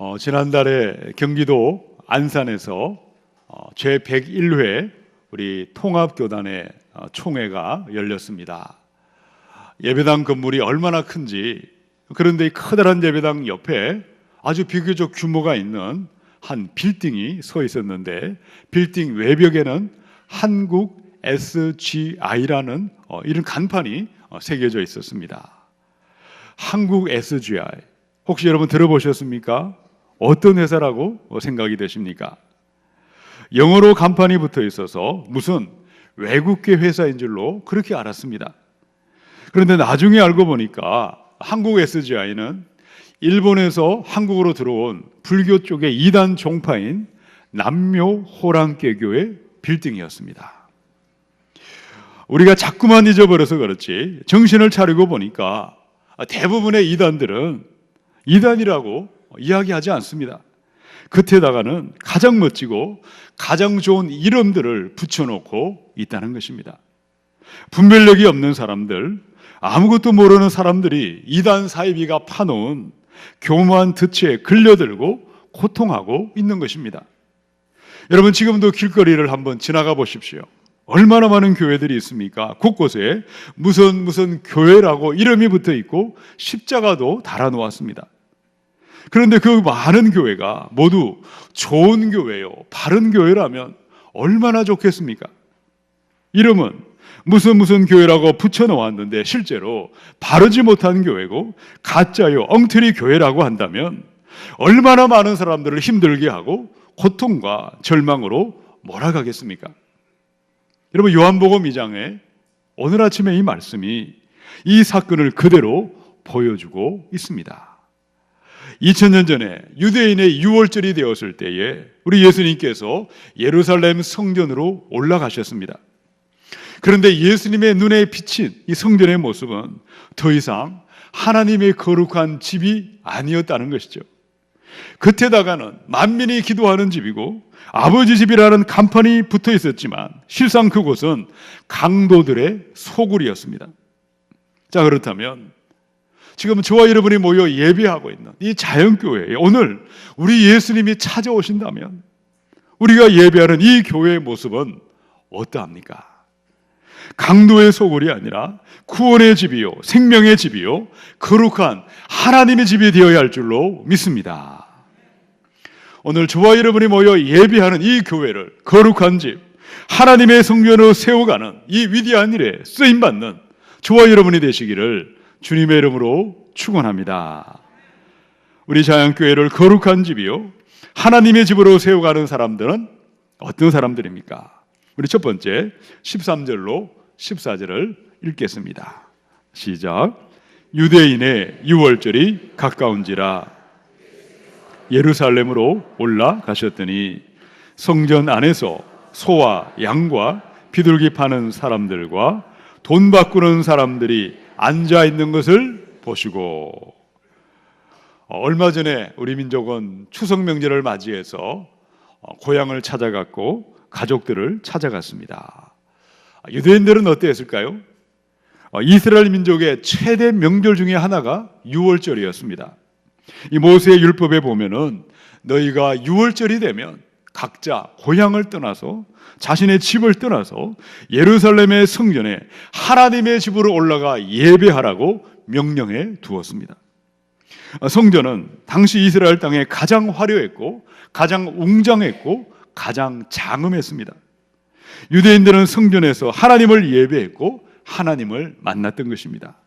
어, 지난달에 경기도 안산에서 어, 제 101회 우리 통합교단의 어, 총회가 열렸습니다. 예배당 건물이 얼마나 큰지 그런데 이 커다란 예배당 옆에 아주 비교적 규모가 있는 한 빌딩이 서 있었는데 빌딩 외벽에는 한국 SGI라는 어, 이런 간판이 어, 새겨져 있었습니다. 한국 SGI 혹시 여러분 들어보셨습니까? 어떤 회사라고 생각이 되십니까? 영어로 간판이 붙어 있어서 무슨 외국계 회사인 줄로 그렇게 알았습니다. 그런데 나중에 알고 보니까 한국 SGI는 일본에서 한국으로 들어온 불교 쪽의 이단 종파인 남묘 호랑개교의 빌딩이었습니다. 우리가 자꾸만 잊어버려서 그렇지 정신을 차리고 보니까 대부분의 이단들은 이단이라고 이야기하지 않습니다. 끝에다가는 가장 멋지고 가장 좋은 이름들을 붙여놓고 있다는 것입니다. 분별력이 없는 사람들, 아무것도 모르는 사람들이 이단 사이비가 파놓은 교묘한 덫에 끌려들고 고통하고 있는 것입니다. 여러분 지금도 길거리를 한번 지나가 보십시오. 얼마나 많은 교회들이 있습니까? 곳곳에 무슨 무슨 교회라고 이름이 붙어 있고 십자가도 달아 놓았습니다. 그런데 그 많은 교회가 모두 좋은 교회요, 바른 교회라면 얼마나 좋겠습니까? 이름은 무슨 무슨 교회라고 붙여 놓았는데 실제로 바르지 못한 교회고 가짜요, 엉터리 교회라고 한다면 얼마나 많은 사람들을 힘들게 하고 고통과 절망으로 몰아가겠습니까? 여러분 요한복음 2장에 오늘 아침에 이 말씀이 이 사건을 그대로 보여주고 있습니다. 2000년 전에 유대인의 6월절이 되었을 때에 우리 예수님께서 예루살렘 성전으로 올라가셨습니다. 그런데 예수님의 눈에 비친 이 성전의 모습은 더 이상 하나님의 거룩한 집이 아니었다는 것이죠. 끝에다가는 만민이 기도하는 집이고 아버지 집이라는 간판이 붙어 있었지만 실상 그곳은 강도들의 소굴이었습니다. 자, 그렇다면 지금 저와 여러분이 모여 예배하고 있는 이 자연교회에 오늘 우리 예수님이 찾아오신다면 우리가 예배하는 이 교회의 모습은 어떠합니까? 강도의 소굴이 아니라 구원의 집이요, 생명의 집이요, 거룩한 하나님의 집이 되어야 할 줄로 믿습니다. 오늘 저와 여러분이 모여 예배하는 이 교회를 거룩한 집, 하나님의 성전으로 세워가는 이 위대한 일에 쓰임받는 저와 여러분이 되시기를 주님의 이름으로 축원합니다. 우리 자양교회를 거룩한 집이요, 하나님의 집으로 세워가는 사람들은 어떤 사람들입니까? 우리 첫 번째 13절로 14절을 읽겠습니다. 시작. 유대인의 유월절이 가까운지라 예루살렘으로 올라가셨더니 성전 안에서 소와 양과 비둘기 파는 사람들과 돈 바꾸는 사람들이 앉아 있는 것을 보시고 어, 얼마 전에 우리 민족은 추석 명절을 맞이해서 어, 고향을 찾아갔고 가족들을 찾아갔습니다. 유대인들은 어땠을까요? 어, 이스라엘 민족의 최대 명절 중에 하나가 6월절이었습니다. 이 모세의 율법에 보면은 너희가 6월절이 되면 각자 고향을 떠나서 자신의 집을 떠나서 예루살렘의 성전에 하나님의 집으로 올라가 예배하라고 명령해 두었습니다. 성전은 당시 이스라엘 땅에 가장 화려했고 가장 웅장했고 가장 장엄했습니다. 유대인들은 성전에서 하나님을 예배했고 하나님을 만났던 것입니다.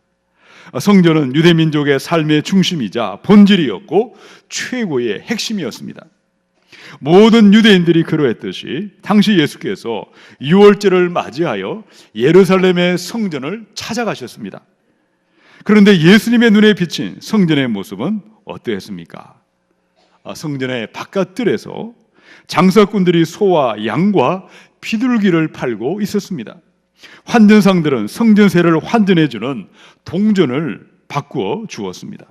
성전은 유대 민족의 삶의 중심이자 본질이었고 최고의 핵심이었습니다. 모든 유대인들이 그러했듯이 당시 예수께서 6월절을 맞이하여 예루살렘의 성전을 찾아가셨습니다. 그런데 예수님의 눈에 비친 성전의 모습은 어떠했습니까? 아, 성전의 바깥들에서 장사꾼들이 소와 양과 비둘기를 팔고 있었습니다. 환전상들은 성전세를 환전해주는 동전을 바꾸어 주었습니다.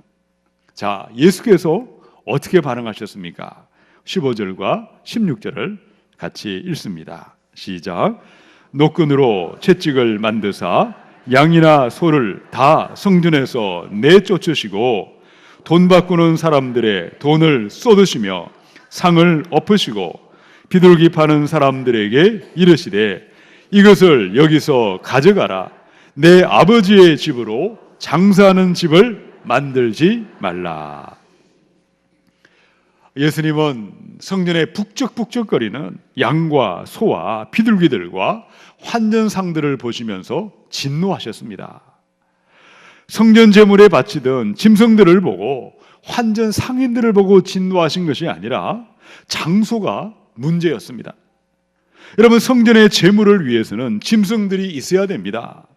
자, 예수께서 어떻게 반응하셨습니까? 15절과 16절을 같이 읽습니다. 시작. 노끈으로 채찍을 만드사 양이나 소를 다 성전에서 내쫓으시고 돈 바꾸는 사람들의 돈을 쏟으시며 상을 엎으시고 비둘기 파는 사람들에게 이르시되 이것을 여기서 가져가라 내 아버지의 집으로 장사하는 집을 만들지 말라. 예수님은 성전에 북적북적거리는 양과 소와 비둘기들과 환전상들을 보시면서 진노하셨습니다. 성전 제물에 바치던 짐승들을 보고 환전 상인들을 보고 진노하신 것이 아니라 장소가 문제였습니다. 여러분 성전의 제물을 위해서는 짐승들이 있어야 됩니다.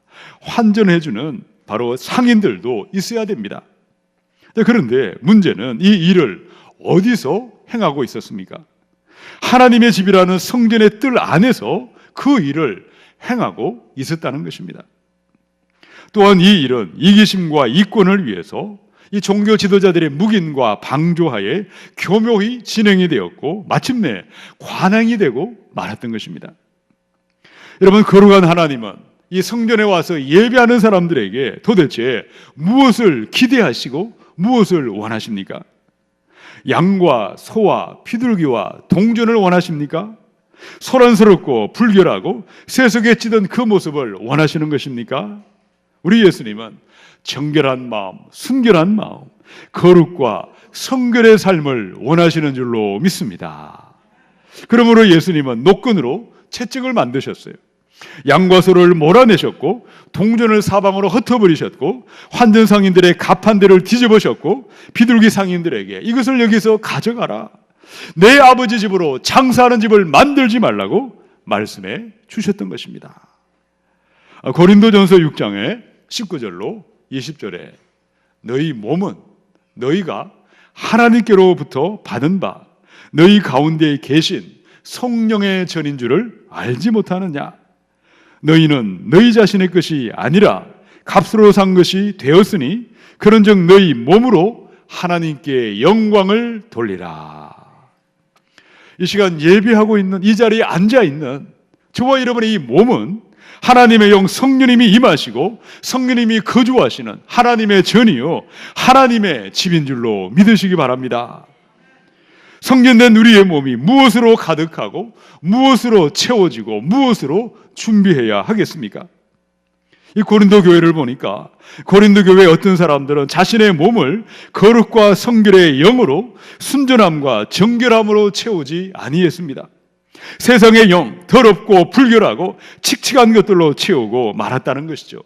환전해주는 바로 상인들도 있어야 됩니다. 그런데 문제는 이 일을 어디서 행하고 있었습니까? 하나님의 집이라는 성전의 뜰 안에서 그 일을 행하고 있었다는 것입니다. 또한 이 일은 이기심과 이권을 위해서 이 종교 지도자들의 묵인과 방조하에 교묘히 진행이 되었고 마침내 관행이 되고 말았던 것입니다. 여러분 거룩한 하나님은 이 성전에 와서 예배하는 사람들에게 도대체 무엇을 기대하시고 무엇을 원하십니까? 양과 소와 피둘기와 동전을 원하십니까? 소란스럽고 불결하고 세속에 찌든 그 모습을 원하시는 것입니까? 우리 예수님은 정결한 마음, 순결한 마음, 거룩과 성결의 삶을 원하시는 줄로 믿습니다. 그러므로 예수님은 노끈으로 채찍을 만드셨어요. 양과 소를 몰아내셨고 동전을 사방으로 흩어버리셨고 환전 상인들의 가판대를 뒤집으셨고 비둘기 상인들에게 이것을 여기서 가져가라. 내 아버지 집으로 장사하는 집을 만들지 말라고 말씀해 주셨던 것입니다. 아, 고린도전서 6장에 19절로 20절에 너희 몸은 너희가 하나님께로부터 받은 바 너희 가운데 계신 성령의 전인 줄을 알지 못하느냐? 너희는 너희 자신의 것이 아니라 값으로 산 것이 되었으니 그런즉 너희 몸으로 하나님께 영광을 돌리라. 이 시간 예배하고 있는 이 자리에 앉아 있는 저와 여러분의 이 몸은 하나님의 영 성령님이 임하시고 성령님이 거주하시는 하나님의 전이요 하나님의 집인 줄로 믿으시기 바랍니다. 성전된 우리의 몸이 무엇으로 가득하고 무엇으로 채워지고 무엇으로 준비해야 하겠습니까? 이 고린도 교회를 보니까 고린도 교회 어떤 사람들은 자신의 몸을 거룩과 성결의 영으로 순전함과 정결함으로 채우지 아니했습니다. 세상의 영, 더럽고 불결하고 칙칙한 것들로 채우고 말았다는 것이죠.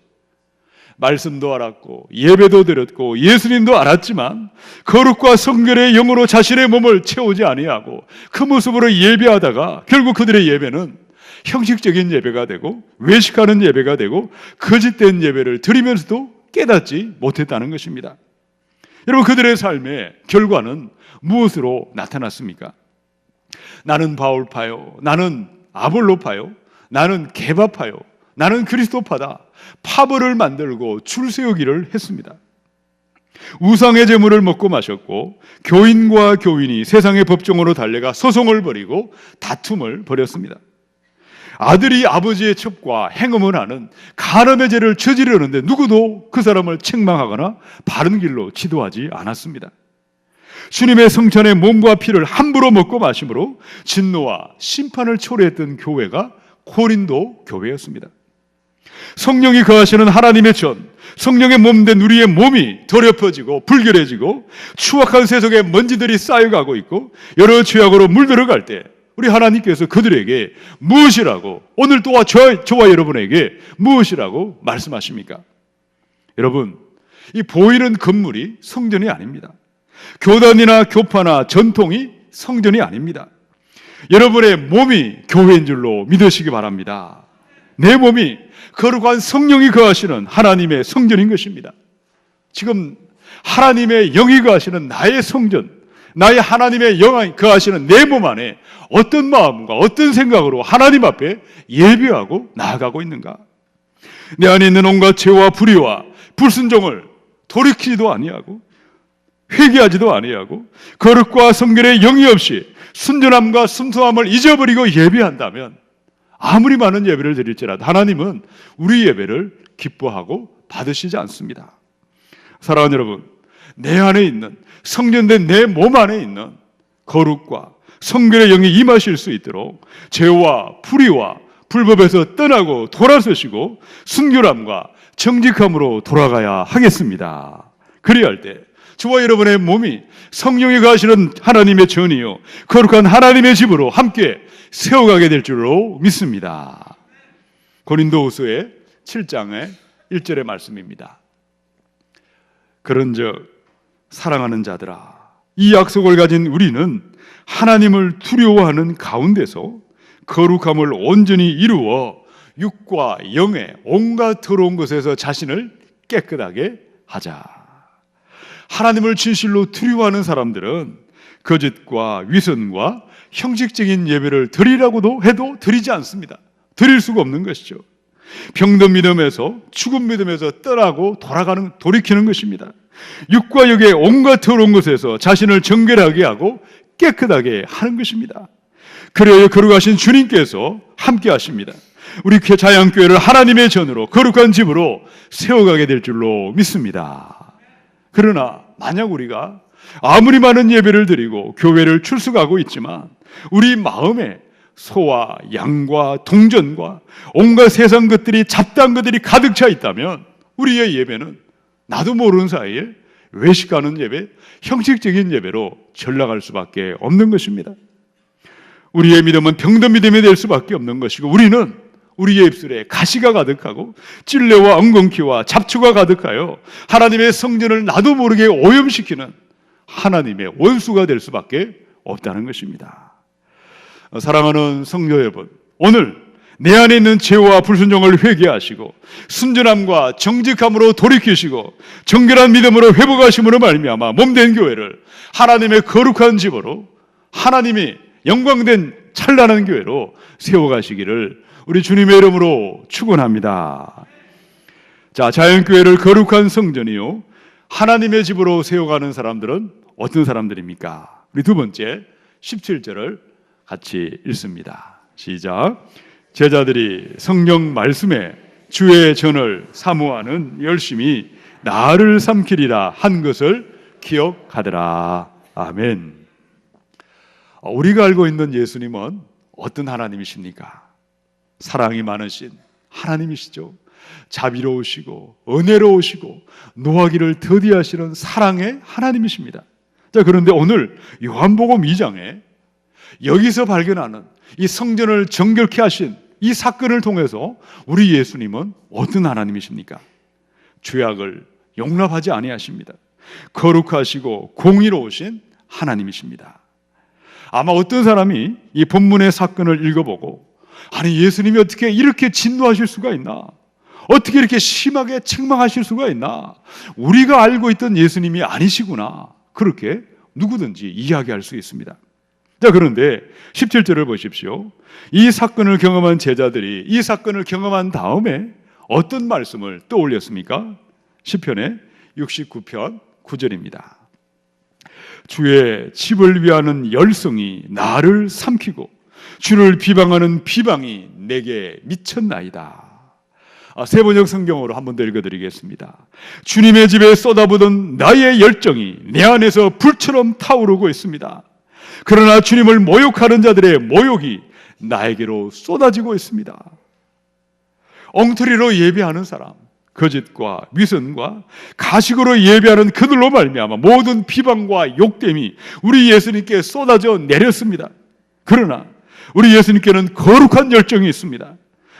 말씀도 알았고 예배도 드렸고 예수님도 알았지만 거룩과 성결의 영으로 자신의 몸을 채우지 아니하고 그 모습으로 예배하다가 결국 그들의 예배는 형식적인 예배가 되고 외식하는 예배가 되고 거짓된 예배를 드리면서도 깨닫지 못했다는 것입니다. 여러분 그들의 삶의 결과는 무엇으로 나타났습니까? 나는 바울파요. 나는 아볼로파요. 나는 개바파요. 나는 그리스도파다. 파벌을 만들고 줄 세우기를 했습니다. 우상의 재물을 먹고 마셨고 교인과 교인이 세상의 법정으로 달려가 소송을 벌이고 다툼을 벌였습니다. 아들이 아버지의 첩과 행음을 하는 간음의 죄를 저지르는데 누구도 그 사람을 책망하거나 바른 길로 지도하지 않았습니다. 주님의 성찬의 몸과 피를 함부로 먹고 마심으로 진노와 심판을 초래했던 교회가 코린도 교회였습니다. 성령이 거하시는 하나님의 전, 성령의 몸된 우리의 몸이 더럽혀지고 불결해지고 추악한 세속에 먼지들이 쌓여가고 있고 여러 죄악으로 물들어갈 때 우리 하나님께서 그들에게 무엇이라고 오늘 또한 저, 저와 여러분에게 무엇이라고 말씀하십니까? 여러분, 이 보이는 건물이 성전이 아닙니다. 교단이나 교파나 전통이 성전이 아닙니다. 여러분의 몸이 교회인 줄로 믿으시기 바랍니다. 내 몸이 거룩한 성령이 거하시는 하나님의 성전인 것입니다. 지금 하나님의 영이 거하시는 나의 성전, 나의 하나님의 영이 거하시는 내 몸 안에 어떤 마음과 어떤 생각으로 하나님 앞에 예배하고 나아가고 있는가? 내 안에 있는 온갖 죄와 불의와 불순종을 돌이키지도 아니하고 회개하지도 아니하고 거룩과 성결의 영이 없이 순전함과 순수함을 잊어버리고 예배한다면 아무리 많은 예배를 드릴지라도 하나님은 우리 예배를 기뻐하고 받으시지 않습니다. 사랑하는 여러분, 내 안에 있는 성전된 내 몸 안에 있는 거룩과 성결의 영이 임하실 수 있도록 죄와 불의와 불법에서 떠나고 돌아서시고 순결함과 정직함으로 돌아가야 하겠습니다. 그리할 때 저와 여러분의 몸이 성령이 가시는 하나님의 전이요 거룩한 하나님의 집으로 함께 세워가게 될 줄로 믿습니다. 고린도후서의 7장의 1절의 말씀입니다. 그런즉 사랑하는 자들아 이 약속을 가진 우리는 하나님을 두려워하는 가운데서 거룩함을 온전히 이루어 육과 영의 온갖 더러운 것에서 자신을 깨끗하게 하자. 하나님을 진실로 두려워하는 사람들은 거짓과 위선과 형식적인 예배를 드리라고도 해도 드리지 않습니다. 드릴 수가 없는 것이죠. 병든 믿음에서 죽은 믿음에서 떠나고 돌아가는 돌이키는 것입니다. 육과 육의 온갖 더러운 것에서 자신을 정결하게 하고 깨끗하게 하는 것입니다. 그래야 거룩하신 주님께서 함께 하십니다. 우리 자양교회를 하나님의 전으로 거룩한 집으로 세워가게 될 줄로 믿습니다. 그러나 만약 우리가 아무리 많은 예배를 드리고 교회를 출석하고 있지만 우리 마음에 소와 양과 동전과 온갖 세상 것들이 잡다한 것들이 가득 차 있다면 우리의 예배는 나도 모르는 사이에 외식하는 예배, 형식적인 예배로 전락할 수밖에 없는 것입니다. 우리의 믿음은 병든 믿음이 될 수밖에 없는 것이고 우리는 우리의 입술에 가시가 가득하고 찔레와 엉겅퀴와 잡초가 가득하여 하나님의 성전을 나도 모르게 오염시키는 하나님의 원수가 될 수밖에 없다는 것입니다. 사랑하는 성도 여러분, 오늘 내 안에 있는 죄와 불순종을 회개하시고 순전함과 정직함으로 돌이키시고 정결한 믿음으로 회복하심으로 말미암아 몸된 교회를 하나님의 거룩한 집으로 하나님이 영광된 찬란한 교회로 세워가시기를 우리 주님의 이름으로 축원합니다. 자, 자연 교회를 거룩한 성전이요 하나님의 집으로 세워가는 사람들은 어떤 사람들입니까? 우리 두 번째 17절을 같이 읽습니다. 시작. 제자들이 성령 말씀에 주의 전을 사모하는 열심히 나를 삼키리라 한 것을 기억하더라. 아멘. 우리가 알고 있는 예수님은 어떤 하나님이십니까? 사랑이 많으신 하나님이시죠. 자비로우시고 은혜로우시고 노하기를 더디하시는 사랑의 하나님이십니다. 자, 그런데 오늘 요한복음 2장에 여기서 발견하는 이 성전을 정결케 하신 이 사건을 통해서 우리 예수님은 어떤 하나님이십니까? 죄악을 용납하지 아니하십니다. 거룩하시고 공의로우신 하나님이십니다. 아마 어떤 사람이 이 본문의 사건을 읽어보고 아니 예수님이 어떻게 이렇게 진노하실 수가 있나? 어떻게 이렇게 심하게 책망하실 수가 있나? 우리가 알고 있던 예수님이 아니시구나. 그렇게 누구든지 이야기할 수 있습니다. 자, 그런데 17절을 보십시오. 이 사건을 경험한 제자들이 이 사건을 경험한 다음에 어떤 말씀을 떠올렸습니까? 10편의 69편 9절입니다. 주의 집을 위하는 열성이 나를 삼키고 주를 비방하는 비방이 내게 미쳤나이다. 아, 세 번역 성경으로 한 번 더 읽어드리겠습니다. 주님의 집에 쏟아부던 나의 열정이 내 안에서 불처럼 타오르고 있습니다. 그러나 주님을 모욕하는 자들의 모욕이 나에게로 쏟아지고 있습니다. 엉터리로 예배하는 사람, 거짓과 위선과 가식으로 예배하는 그들로 말미암아 모든 비방과 욕됨이 우리 예수님께 쏟아져 내렸습니다. 그러나 우리 예수님께는 거룩한 열정이 있습니다.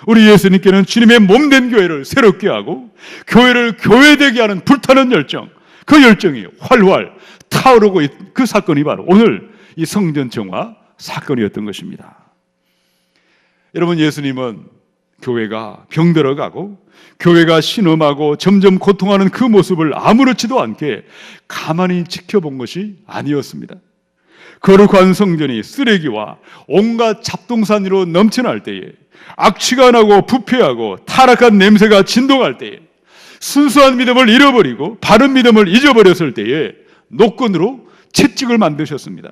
우리 예수님께는 주님의 몸된 교회를 새롭게 하고 교회를 교회되게 하는 불타는 열정, 그 열정이 활활 타오르고 그 사건이 바로 오늘 이 성전 정화 사건이었던 것입니다. 여러분 예수님은 교회가 병들어 가고 교회가 신음하고 점점 고통하는 그 모습을 아무렇지도 않게 가만히 지켜본 것이 아니었습니다. 거룩한 성전이 쓰레기와 온갖 잡동사니로 넘쳐날 때에 악취가 나고 부패하고 타락한 냄새가 진동할 때에 순수한 믿음을 잃어버리고 바른 믿음을 잊어버렸을 때에 노건으로 채찍을 만드셨습니다.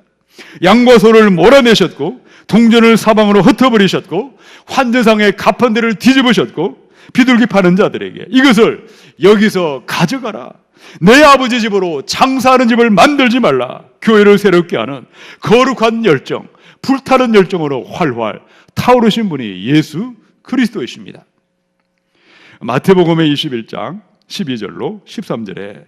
양과 소를 몰아내셨고 동전을 사방으로 흩어버리셨고 환전상의 가판대를 뒤집으셨고 비둘기 파는 자들에게 이것을 여기서 가져가라. 내 아버지 집으로 장사하는 집을 만들지 말라. 교회를 새롭게 하는 거룩한 열정, 불타는 열정으로 활활 타오르신 분이 예수 그리스도이십니다. 마태복음의 21장 12절로 13절에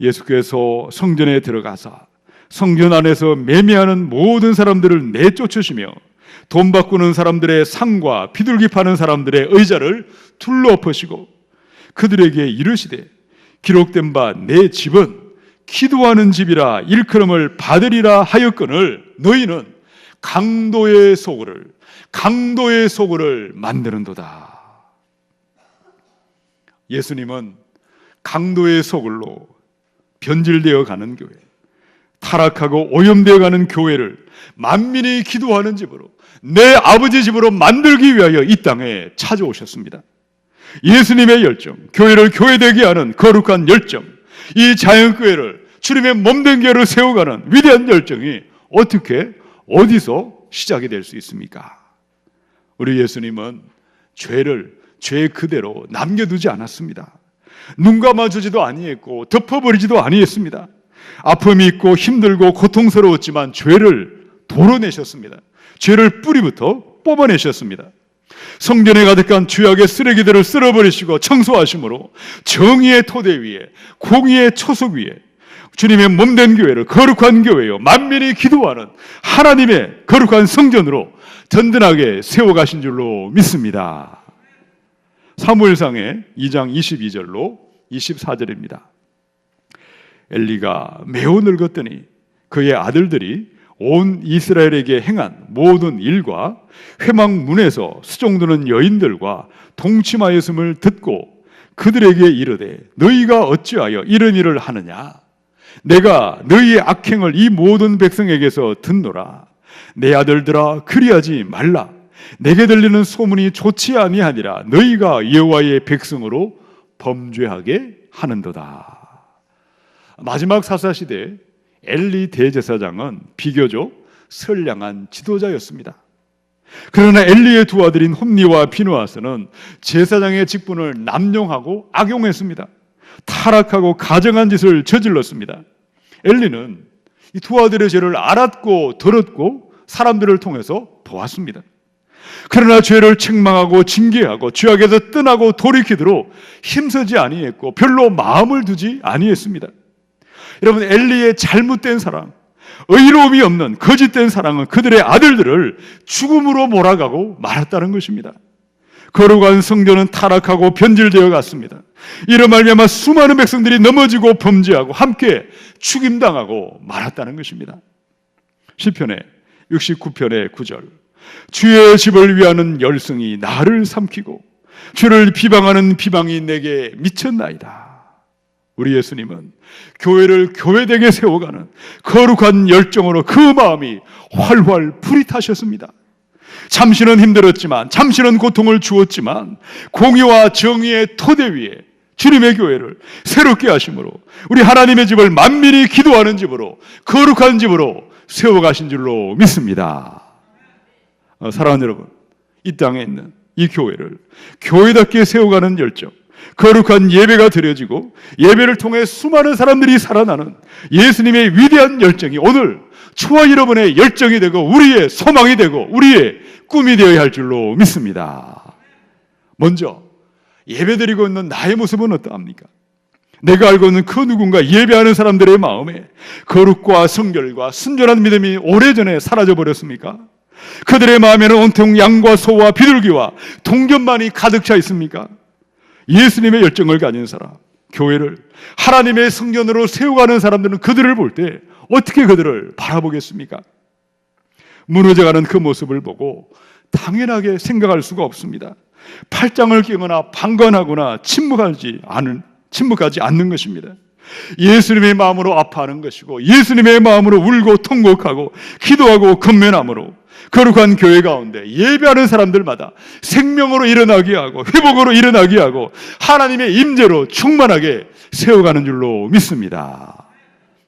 예수께서 성전에 들어가사 성전 안에서 매매하는 모든 사람들을 내쫓으시며 돈 바꾸는 사람들의 상과 비둘기 파는 사람들의 의자를 둘러엎으시고 그들에게 이르시되 기록된 바 내 집은 기도하는 집이라 일컬음을 받으리라 하였거늘 너희는 강도의 소굴을 강도의 소굴을 만드는도다. 예수님은 강도의 소굴로 변질되어 가는 교회, 타락하고 오염되어 가는 교회를 만민이 기도하는 집으로 내 아버지 집으로 만들기 위하여 이 땅에 찾아오셨습니다. 예수님의 열정, 교회를 교회되게 하는 거룩한 열정, 이 자연교회를 주님의 몸된 교회를 세워가는 위대한 열정이 어떻게, 어디서 시작이 될 수 있습니까? 우리 예수님은 죄를 죄 그대로 남겨두지 않았습니다. 눈 감아주지도 아니했고 덮어버리지도 아니했습니다. 아픔이 있고 힘들고 고통스러웠지만 죄를 도로내셨습니다. 죄를 뿌리부터 뽑아내셨습니다. 성전에 가득한 죄악의 쓰레기들을 쓸어버리시고 청소하심으로 정의의 토대 위에 공의의 초석 위에 주님의 몸된 교회를 거룩한 교회요 만민이 기도하는 하나님의 거룩한 성전으로 든든하게 세워가신 줄로 믿습니다. 사무엘상의 2장 22절로 24절입니다. 엘리가 매우 늙었더니 그의 아들들이 온 이스라엘에게 행한 모든 일과 회막문에서 수종드는 여인들과 동침하였음을 듣고 그들에게 이르되 너희가 어찌하여 이런 일을 하느냐? 내가 너희의 악행을 이 모든 백성에게서 듣노라. 내 아들들아 그리하지 말라. 내게 들리는 소문이 좋지 아니하니라. 너희가 여호와의 백성으로 범죄하게 하는도다 마지막 사사 시대 엘리 대제사장은 비교적 선량한 지도자였습니다. 그러나 엘리의 두 아들인 홈니와 비누아스는 제사장의 직분을 남용하고 악용했습니다. 타락하고 가정한 짓을 저질렀습니다. 엘리는 이 두 아들의 죄를 알았고 들었고 사람들을 통해서 도왔습니다. 그러나 죄를 책망하고 징계하고 죄악에서 떠나고 돌이키도록 힘쓰지 아니했고 별로 마음을 두지 아니했습니다. 여러분 엘리의 잘못된 사랑, 의로움이 없는 거짓된 사랑은 그들의 아들들을 죽음으로 몰아가고 말았다는 것입니다. 거룩한 성전은 타락하고 변질되어 갔습니다. 이런 말미암아 수많은 백성들이 넘어지고 범죄하고 함께 죽임당하고 말았다는 것입니다. 시편의 69편의 9절 주의 집을 위하는 열성이 나를 삼키고 주를 비방하는 비방이 내게 미쳤나이다. 우리 예수님은 교회를 교회되게 세워가는 거룩한 열정으로 그 마음이 활활 불이 타셨습니다. 잠시는 힘들었지만, 잠시는 고통을 주었지만, 공의와 정의의 토대 위에 주님의 교회를 새롭게 하심으로 우리 하나님의 집을 만민이 기도하는 집으로 거룩한 집으로 세워가신 줄로 믿습니다. 어, 사랑하는 여러분, 이 땅에 있는 이 교회를 교회답게 세워가는 열정, 거룩한 예배가 드려지고 예배를 통해 수많은 사람들이 살아나는 예수님의 위대한 열정이 오늘 저와 여러분의 열정이 되고 우리의 소망이 되고 우리의 꿈이 되어야 할 줄로 믿습니다. 먼저 예배 드리고 있는 나의 모습은 어떠합니까? 내가 알고 있는 그 누군가 예배하는 사람들의 마음에 거룩과 성결과 순전한 믿음이 오래전에 사라져 버렸습니까? 그들의 마음에는 온통 양과 소와 비둘기와 동견만이 가득 차 있습니까? 예수님의 열정을 가진 사람, 교회를 하나님의 성전으로 세워가는 사람들은 그들을 볼 때 어떻게 그들을 바라보겠습니까? 무너져가는 그 모습을 보고 당연하게 생각할 수가 없습니다. 팔짱을 끼거나 방관하거나 침묵하지 않은, 침묵하지 않는 것입니다. 예수님의 마음으로 아파하는 것이고 예수님의 마음으로 울고 통곡하고 기도하고 근면함으로 거룩한 교회 가운데 예배하는 사람들마다 생명으로 일어나게 하고 회복으로 일어나게 하고 하나님의 임재로 충만하게 세워가는 줄로 믿습니다.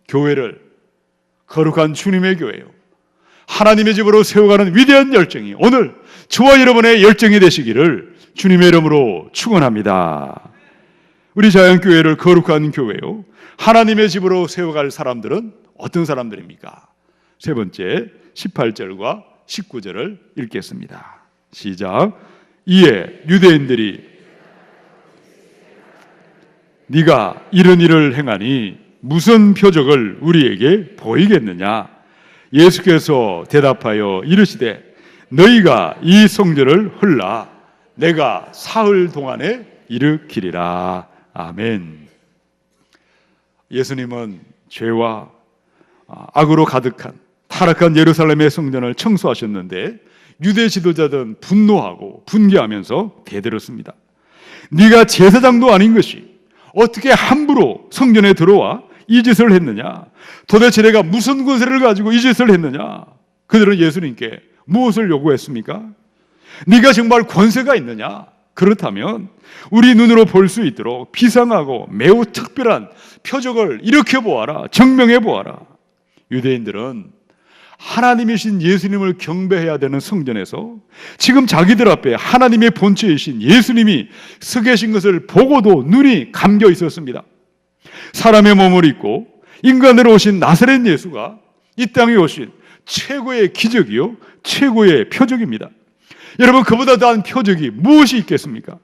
교회를 거룩한 주님의 교회요. 하나님의 집으로 세워가는 위대한 열정이 오늘 저와 여러분의 열정이 되시기를 주님의 이름으로 축원합니다. 우리 자연교회를 거룩한 교회요. 하나님의 집으로 세워갈 사람들은 어떤 사람들입니까? 세 번째, 18절과 19절을 읽겠습니다. 시작. 이에 유대인들이 네가 이런 일을 행하니 무슨 표적을 우리에게 보이겠느냐? 예수께서 대답하여 이르시되 너희가 이 성전을 헐라 내가 사흘 동안에 일으키리라. 아멘. 예수님은 죄와 악으로 가득한 타락한 예루살렘의 성전을 청소하셨는데 유대 지도자들은 분노하고 분개하면서 대들었습니다. 네가 제사장도 아닌 것이 어떻게 함부로 성전에 들어와 이 짓을 했느냐? 도대체 내가 무슨 권세를 가지고 이 짓을 했느냐? 그들은 예수님께 무엇을 요구했습니까? 네가 정말 권세가 있느냐? 그렇다면 우리 눈으로 볼 수 있도록 비상하고 매우 특별한 표적을 일으켜 보아라. 증명해 보아라. 유대인들은 하나님이신 예수님을 경배해야 되는 성전에서 지금 자기들 앞에 하나님의 본체이신 예수님이 서 계신 것을 보고도 눈이 감겨 있었습니다. 사람의 몸을 입고 인간으로 오신 나사렛 예수가 이 땅에 오신 최고의 기적이요, 최고의 표적입니다. 여러분, 그보다 더한 표적이 무엇이 있겠습니까?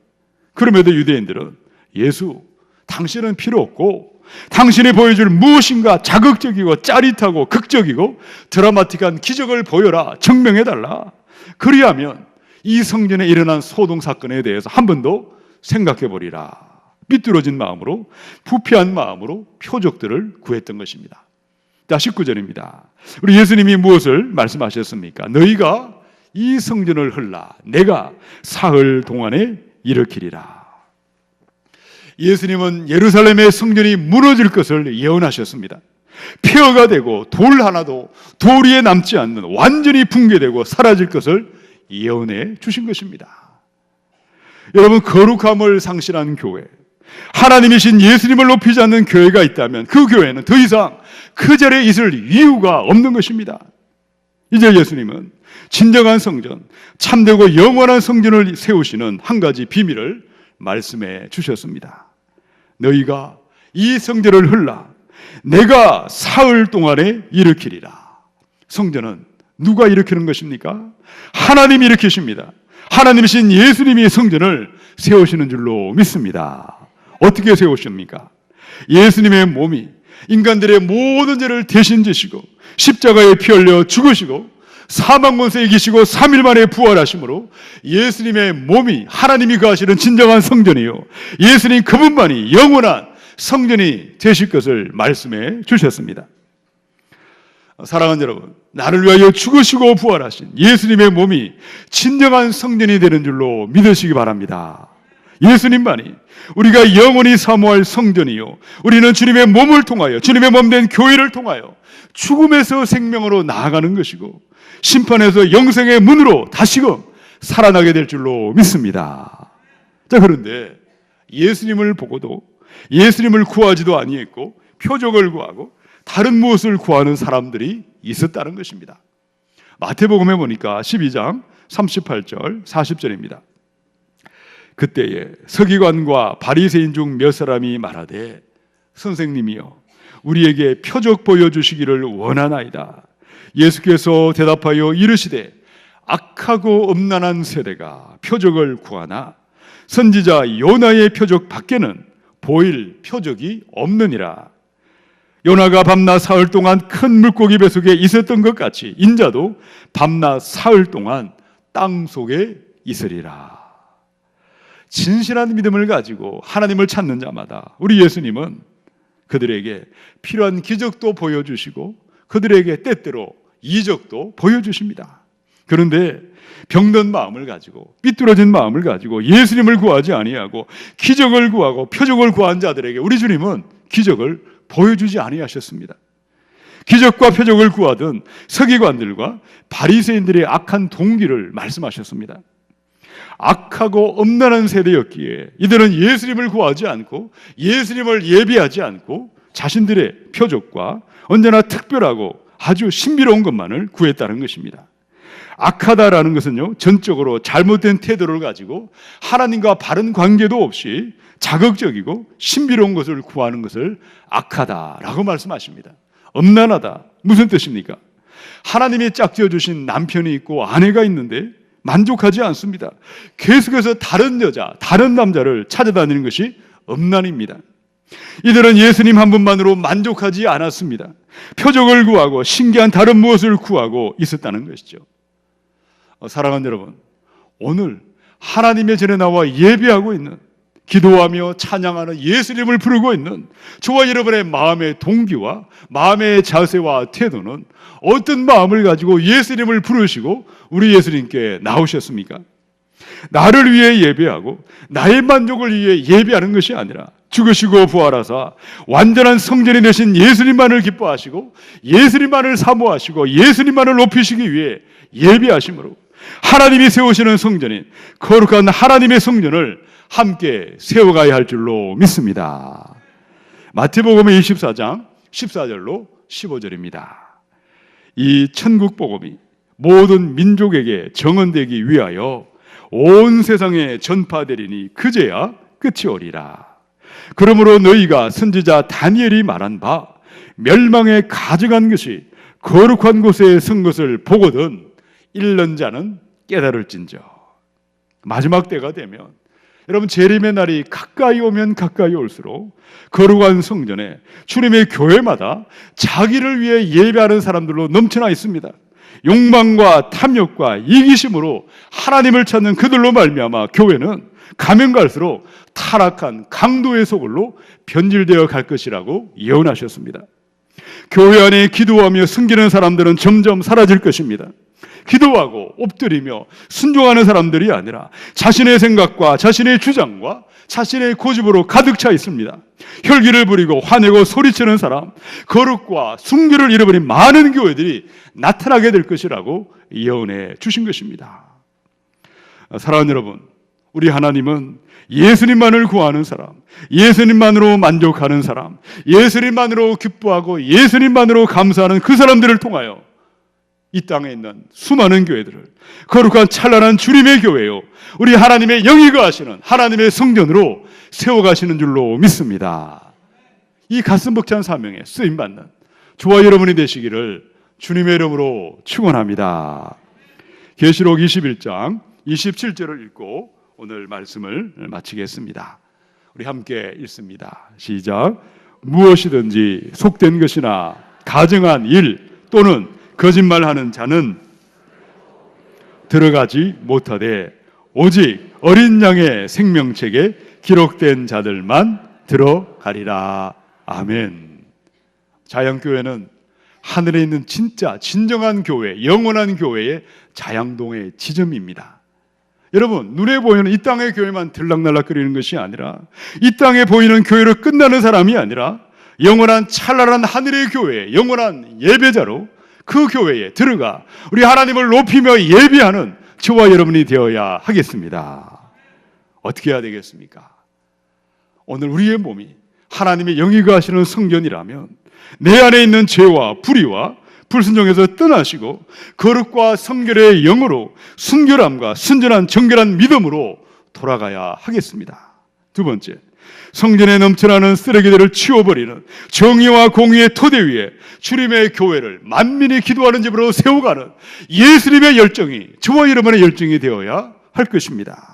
그럼에도 유대인들은 예수, 당신은 필요 없고, 당신이 보여줄 무엇인가 자극적이고 짜릿하고 극적이고 드라마틱한 기적을 보여라, 증명해달라. 그리하면 이 성전에 일어난 소동 사건에 대해서 한번더 생각해 보리라. 삐뚤어진 마음으로, 부패한 마음으로 표적들을 구했던 것입니다. 자, 19절입니다. 우리 예수님이 무엇을 말씀하셨습니까? 너희가 이 성전을 흘라 내가 사흘 동안에 일으키리라. 예수님은 예루살렘의 성전이 무너질 것을 예언하셨습니다. 폐허가 되고 돌 하나도 돌 위에 남지 않는 완전히 붕괴되고 사라질 것을 예언해 주신 것입니다. 여러분 거룩함을 상실한 교회, 하나님이신 예수님을 높이지 않는 교회가 있다면 그 교회는 더 이상 그 자리에 있을 이유가 없는 것입니다. 이제 예수님은 진정한 성전, 참되고 영원한 성전을 세우시는 한 가지 비밀을 말씀해 주셨습니다. 너희가 이 성전을 흘라 내가 사흘 동안에 일으키리라. 성전은 누가 일으키는 것입니까? 하나님이 일으키십니다. 하나님이신 예수님이 성전을 세우시는 줄로 믿습니다. 어떻게 세우십니까? 예수님의 몸이 인간들의 모든 죄를 대신 지시고 십자가에 피 흘려 죽으시고 사망 권세 이기시고 3일 만에 부활하심으로 예수님의 몸이 하나님이 거하시는 진정한 성전이요. 예수님 그분만이 영원한 성전이 되실 것을 말씀해 주셨습니다. 사랑하는 여러분, 나를 위하여 죽으시고 부활하신 예수님의 몸이 진정한 성전이 되는 줄로 믿으시기 바랍니다. 예수님만이 우리가 영원히 사모할 성전이요. 우리는 주님의 몸을 통하여, 주님의 몸 된 교회를 통하여 죽음에서 생명으로 나아가는 것이고, 심판에서 영생의 문으로 다시금 살아나게 될 줄로 믿습니다. 자, 그런데 예수님을 보고도 예수님을 구하지도 아니했고, 표적을 구하고, 다른 무엇을 구하는 사람들이 있었다는 것입니다. 마태복음에 보니까 12장 38절, 40절입니다. 그때에 서기관과 바리새인 중 몇 사람이 말하되 선생님이여 우리에게 표적 보여 주시기를 원하나이다. 예수께서 대답하여 이르시되 악하고 음란한 세대가 표적을 구하나 선지자 요나의 표적 밖에는 보일 표적이 없느니라. 요나가 밤낮 사흘 동안 큰 물고기 뱃속에 있었던 것 같이 인자도 밤낮 사흘 동안 땅 속에 있으리라. 진실한 믿음을 가지고 하나님을 찾는 자마다 우리 예수님은 그들에게 필요한 기적도 보여주시고 그들에게 때때로 이적도 보여주십니다. 그런데 병든 마음을 가지고 삐뚤어진 마음을 가지고 예수님을 구하지 아니하고 기적을 구하고 표적을 구한 자들에게 우리 주님은 기적을 보여주지 아니하셨습니다. 기적과 표적을 구하던 서기관들과 바리새인들의 악한 동기를 말씀하셨습니다. 악하고 엄난한 세대였기에 이들은 예수님을 구하지 않고 예수님을 예비하지 않고 자신들의 표적과 언제나 특별하고 아주 신비로운 것만을 구했다는 것입니다. 악하다라는 것은요, 전적으로 잘못된 태도를 가지고 하나님과 바른 관계도 없이 자극적이고 신비로운 것을 구하는 것을 악하다라고 말씀하십니다. 엄난하다. 무슨 뜻입니까? 하나님이 짝지어 주신 남편이 있고 아내가 있는데 만족하지 않습니다. 계속해서 다른 여자, 다른 남자를 찾아다니는 것이 엄난입니다. 이들은 예수님 한 분만으로 만족하지 않았습니다. 표적을 구하고 신기한 다른 무엇을 구하고 있었다는 것이죠. 어, 사랑하는 여러분, 오늘 하나님의 전에 나와 예배하고 있는 기도하며 찬양하는 예수님을 부르고 있는 저와 여러분의 마음의 동기와 마음의 자세와 태도는 어떤 마음을 가지고 예수님을 부르시고 우리 예수님께 나오셨습니까? 나를 위해 예배하고 나의 만족을 위해 예배하는 것이 아니라 죽으시고 부활하사 완전한 성전이 되신 예수님만을 기뻐하시고 예수님만을 사모하시고 예수님만을 높이시기 위해 예배하심으로 하나님이 세우시는 성전인 거룩한 하나님의 성전을 함께 세워가야 할 줄로 믿습니다. 마태복음 24장 14절로 15절입니다. 이 천국 복음이 모든 민족에게 정언되기 위하여 온 세상에 전파되리니 그제야 끝이 오리라. 그러므로 너희가 선지자 다니엘이 말한 바 멸망에 가져간 것이 거룩한 곳에 선 것을 보거든 일른 자는 깨달을진저. 마지막 때가 되면 여러분 재림의 날이 가까이 오면 가까이 올수록 거룩한 성전에 주님의 교회마다 자기를 위해 예배하는 사람들로 넘쳐나 있습니다. 욕망과 탐욕과 이기심으로 하나님을 찾는 그들로 말미암아 교회는 가면 갈수록 타락한 강도의 소굴로 변질되어 갈 것이라고 예언하셨습니다. 교회 안에 기도하며 숨기는 사람들은 점점 사라질 것입니다. 기도하고 엎드리며 순종하는 사람들이 아니라 자신의 생각과 자신의 주장과 자신의 고집으로 가득 차 있습니다. 혈기를 부리고 화내고 소리치는 사람, 거룩과 순결을 잃어버린 많은 교회들이 나타나게 될 것이라고 예언해 주신 것입니다. 사랑하는 여러분, 우리 하나님은 예수님만을 구하는 사람, 예수님만으로 만족하는 사람, 예수님만으로 기뻐하고 예수님만으로 감사하는 그 사람들을 통하여 이 땅에 있는 수많은 교회들을 거룩한 찬란한 주님의 교회요. 우리 하나님의 영이가 하시는 하나님의 성전으로 세워가시는 줄로 믿습니다. 이 가슴 벅찬 사명에 쓰임 받는 저와 여러분이 되시기를 주님의 이름으로 축원합니다. 계시록 21장 27절을 읽고 오늘 말씀을 마치겠습니다. 우리 함께 읽습니다. 시작. 무엇이든지 속된 것이나 가정한 일 또는 거짓말하는 자는 들어가지 못하되 오직 어린 양의 생명책에 기록된 자들만 들어가리라. 아멘. 자양교회는 하늘에 있는 진짜 진정한 교회, 영원한 교회의 자양동의 지점입니다. 여러분, 눈에 보이는 이 땅의 교회만 들락날락거리는 것이 아니라 이 땅에 보이는 교회로 끝나는 사람이 아니라 영원한 찬란한 하늘의 교회, 영원한 예배자로 그 교회에 들어가 우리 하나님을 높이며 예배하는 저와 여러분이 되어야 하겠습니다. 어떻게 해야 되겠습니까? 오늘 우리의 몸이 하나님의 영이가 하시는 성전이라면 내 안에 있는 죄와 불의와 불순종에서 떠나시고 거룩과 성결의 영으로 순결함과 순전한 정결한 믿음으로 돌아가야 하겠습니다. 두 번째, 성전에 넘쳐나는 쓰레기들을 치워버리는 정의와 공의의 토대 위에 주님의 교회를 만민이 기도하는 집으로 세워가는 예수님의 열정이 저와 여러분의 열정이 되어야 할 것입니다.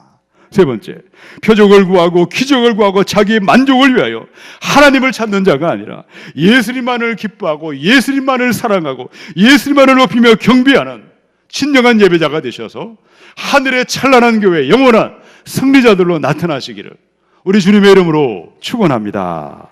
세 번째, 표적을 구하고 기적을 구하고 자기의 만족을 위하여 하나님을 찾는 자가 아니라 예수님만을 기뻐하고 예수님만을 사랑하고 예수님만을 높이며 경배하는 진정한 예배자가 되셔서 하늘의 찬란한 교회 영원한 승리자들로 나타나시기를 우리 주님의 이름으로 축원합니다.